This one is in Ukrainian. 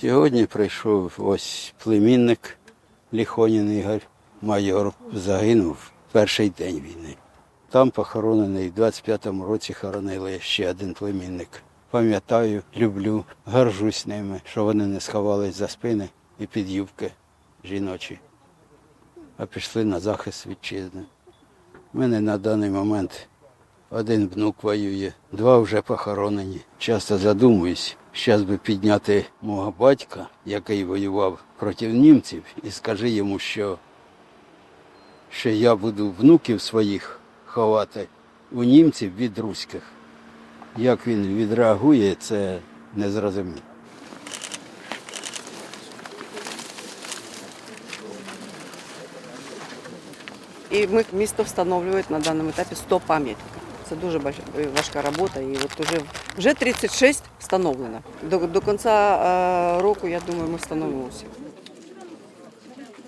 Сьогодні прийшов ось племінник Ліхонін Ігор, майор, загинув перший день війни. Там похоронений, в 25-му році хоронили ще один племінник. Пам'ятаю, люблю, горжусь ними, що вони не сховались за спини і під юбки жіночі, а пішли на захист вітчизни. У мене на даний момент один внук воює, два вже похоронені. Часто задумуюсь, щас би підняти мого батька, який воював проти німців, і скажи йому, що, що я буду внуків своїх ховати у німців від руських. Як він відреагує, це не зрозуміло. І ми місто встановлює на даному етапі 100 пам'ятників. Це дуже важка робота. І от уже, вже 36 встановлено. До, до кінця е, року, я думаю, ми встановимо всі.